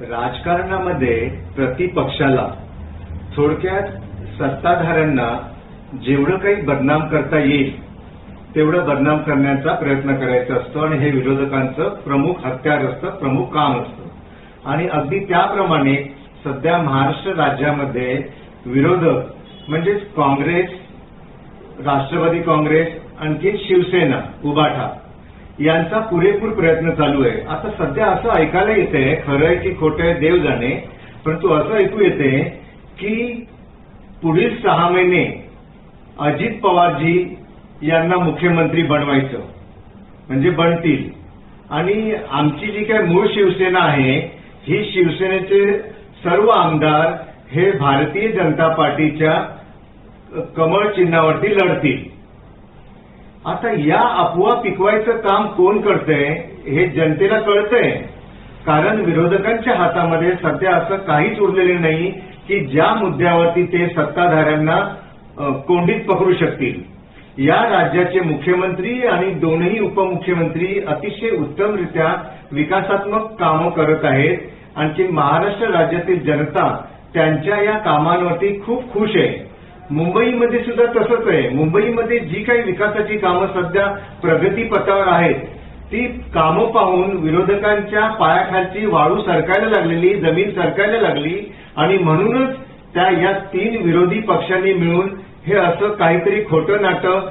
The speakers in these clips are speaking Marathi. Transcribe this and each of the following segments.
राजकारणामध्ये प्रतिपक्षाला थोडक्यात सत्ताधाऱ्यांना जेवढं काही बदनाम करता येईल तेवढं बदनाम करण्याचा प्रयत्न करायचा असतो आणि हे विरोधकांचं प्रमुख हत्यार असतं प्रमुख काम असतं. आणि अगदी त्याप्रमाणे सध्या महाराष्ट्र राज्यामध्ये विरोधक म्हणजेच काँग्रेस राष्ट्रवादी काँग्रेस आणखी शिवसेना उबाठा यांचा पुरेपूर प्रयत्न चालू आहे. आता सध्या असं ऐकायला येते खरं आहे की खोटंय देव जाणे परंतु असं ऐकू येते की पुढील सहा महिने अजित पवारजी यांना मुख्यमंत्री बनवायचं म्हणजे बनतील. आणि आमची जी काही मूळ शिवसेना आहे ही शिवसेनेचे सर्व आमदार हे भारतीय जनता पार्टीच्या कमळ चिन्हावरती लढतील. आता या अफवा पिकवायचं काम कोण करतंय हे जनतेला कळतंय. कारण विरोधकांच्या हातामध्ये सध्या असं काहीच उरलेलं नाही की ज्या मुद्द्यावरती ते सत्ताधाऱ्यांना कोंडीत पकडू शकतील. या राज्याचे मुख्यमंत्री आणि दोनही उपमुख्यमंत्री अतिशय उत्तमरित्या विकासात्मक कामं करत आहेत. आणखी महाराष्ट्र राज्यातील जनता त्यांच्या या कामांवरती खूप खुश आहे. मुंबईमध्ये सुद्धा तसंच आहे. मुंबईमध्ये जी काही विकासाची कामं सध्या प्रगतीपथावर आहेत ती कामं पाहून विरोधकांच्या पायाखालची वाळू सरकायला लागलेली जमीन सरकायला लागली आणि म्हणूनच त्या या तीन विरोधी पक्षांनी मिळून हे असं काहीतरी खोटं नाटं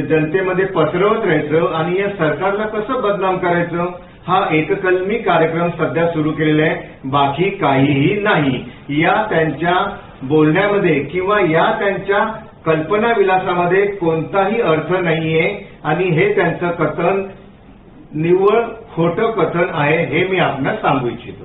जनतेमध्ये पसरवत राहायचं आणि या सरकारला कसं बदनाम करायचं हा एककलमी कार्यक्रम सध्या सुरू केलेला आहे. बाकी काहीही नाही. या त्यांच्या बोलण्यामध्ये किंवा या त्यांच्या कल्पना विलासामध्ये कोणताही अर्थ नाहीये. आणि हे त्यांचं कथन निव्वळ खोटं कथन आहे हे मी आपणास सांगू इच्छितो.